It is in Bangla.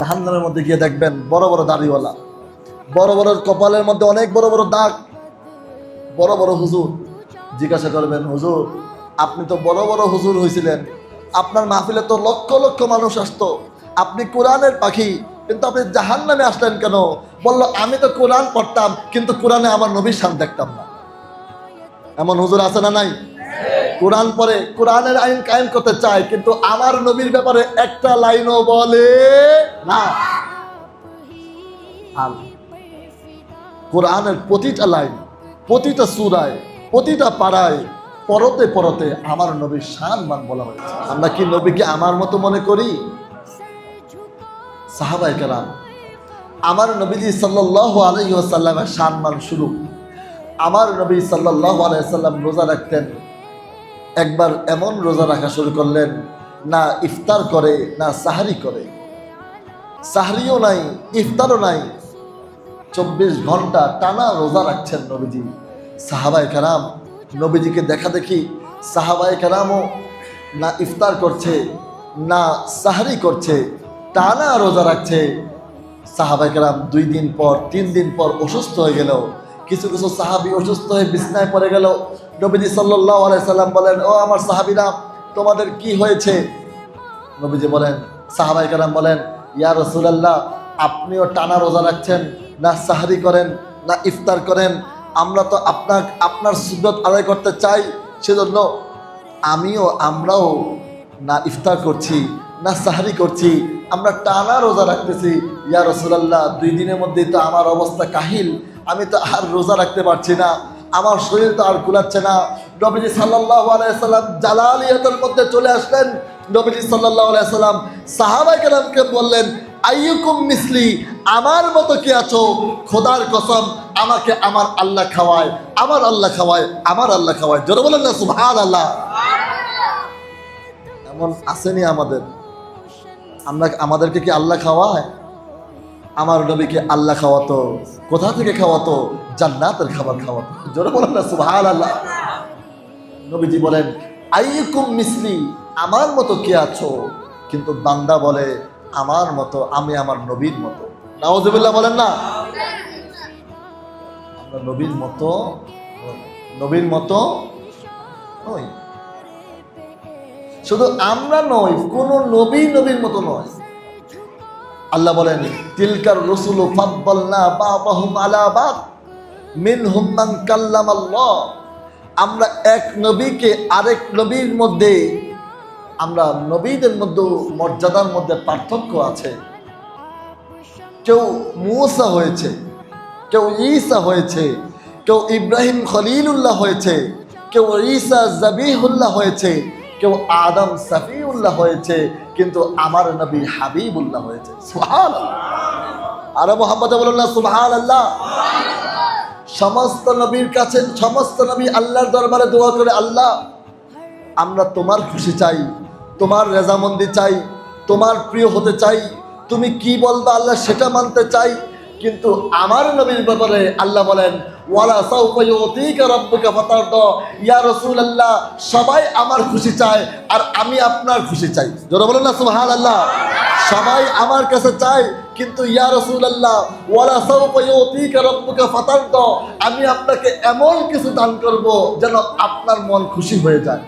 জাহান্নামের মধ্যে গিয়ে দেখবেন বড় বড় দাড়িওয়ালা, বড় বড় কপালের মধ্যে অনেক বড় বড় দাগ, বড় বড় হুজুর। জিজ্ঞাসা করবেন, হুজুর, আপনি তো বড় বড় হুজুর হয়েছিলেন আপনার মাহফিলে তো লক্ষ লক্ষ মানুষ আসতো। আপনি কোরআনের পাখি, কিন্তু আপনি জাহান নামে আসলেন কেন? বলল, আমি তো কোরআন পড়তাম, কিন্তু কোরআনে আমার নবীর সাম দেখতাম না। এমন হুজুর আছে না নাই? কোরআন পরে কোরআনের আইন কায়েম করতে চায়, কিন্তু আমার নবীর ব্যাপারে একটা লাইনও বলে না। কোরআনের প্রতিটা লাইন, প্রতিটা সুরায়, প্রতিটা পাড়ায়, পরতে পরতে আমার নবীর মান বলা হয়েছে। আমরা কি নবীকে আমার মতো মনে করি? সাহাবাই কেরাম, আমার নবীজি সাল্লাহ শান মান শুরু। আমার নবী সাল্লাহ আলাইসাল্লাম রোজা রাখতেন। একবার এমন রোজা রাখা শুরু করলেন, না ইফতার করে, না সাহারি করে। সাহারিও নাই, ইফতারও নাই। চব্বিশ ঘণ্টা টানা রোজা রাখছেন নবীজি। সাহাবাই কারাম, নবীজিকে দেখা দেখি সাহাবাই কারামও না ইফতার করছে, না সাহারি করছে, টানা রোজা রাখছে। সাহাবাই কারাম দুই দিন পর, তিন দিন পর অসুস্থ হয়ে গেল। কিছু কিছু সাহাবি অসুস্থ হয়ে বিছনায় পড়ে গেল। নবীজি সাল্লাহ সাল্লাম বলেন, ও আমার সাহাবিরা, তোমাদের কি হয়েছে? নবীজি বলেন সাহাবাই কারাম বলেন, ইয়া রসুলাল্লাহ, আপনিও টানা রোজা রাখছেন, না সাহারি করেন, না ইফতার করেন। আমরা তো আপনার আপনার সুদত আদায় করতে চাই, সেজন্য আমিও, আমরাও না ইফতার করছি, না সাহারি করছি, আমরা টানা রোজা রাখতেছি। ইয়া রসুলাল্লাহ, দুই দিনের মধ্যেই তো আমার অবস্থা কাহিল। আমি তো আর রোজা রাখতে পারছি না। আমার শরীর তো আর কুলাচ্ছে না। নবীজি সাল্লাহ আলাইসাল্লাম জালালিয়াতের মধ্যে চলে আসলেন। নবীজি সাল্লাহ আলাইসাল্লাম সাহাবাই কেরামকে বললেন, আইয়ুকুম মিসলি, আমার মতো কি আছো? খোদার কসম, আমাকে আমার আল্লাহ খাওয়ায়, আমার আল্লাহ খাওয়ায়, আমার আল্লাহ খাওয়ায়। জোরে বলেন না সুভান আল্লাহ এমন আসেনি আমাদের। আমরা, আমাদেরকে কি আল্লাহ খাওয়ায়? আমার নবীকে আল্লাহ খাওয়াতো, কোথা থেকে খাওয়াতো? জান্নাতের খাবার খাওয়াতো। জোরে বলেন না সুভান আল্লাহ নবীজি বলেন আইকুম মিসলি, আমার মতো কে আছো? কিন্তু বান্দা বলে, আমার মতো, আমি আমার নবীর মতো। নাওজবিল্লাহ বলেন না। আমরা নবীর মতো নবীর মতো নই। শুধু আমরা নই, কোন নবী নবীর মতো নয়। আল্লাহ বলেন, তিলকার রসুল মান আমরা এক নবীকে আরেক নবীর মধ্যে, আমরা নবীদের মধ্যে মর্যাদার মধ্যে পার্থক্য আছে। কেউ মুসা হয়েছে, কেউ ঈসা হয়েছে, কেউ ইব্রাহিম খলিলুল্লাহ হয়েছে, কেউ ঈসা জাবিহুল্লাহ হয়েছে কেউ আদম সাফিউল্লাহ হয়েছে, কিন্তু আমার নবী হাবিবুল্লাহ হয়েছে। সুহান আরও মোহাম্মদ বলুন সুহান আল্লাহ সমস্ত নবীর কাছে, সমস্ত নবী আল্লাহর দরবারে দোয়া করে, আল্লাহ, আমরা তোমার খুশি চাই, তোমার রেজামন্দি চাই, তোমার প্রিয় হতে চাই, তুমি কি বলবা আল্লাহ সেটা মানতে চাই, কিন্তু আমার নবীর ব্যাপারে আল্লাহ বলেন ওয়ালা সাউফা ইউতিকা রাব্বুকা ফাতারদা। ইয়া রাসূলুল্লাহ, সবাই আমার খুশি চায় আর আমি আপনার খুশি চাই। জোরে বলেন না, সুবহানাল্লাহ। সবাই আমার কাছে চায়, কিন্তু ইয়া রাসূলুল্লাহ, ওয়ালা সাউফা ইউতিকা রাব্বুকা ফাতারদা, আমি আপনাকে এমন কিছু দান করব যেন আপনার মন খুশি হয়ে যায়।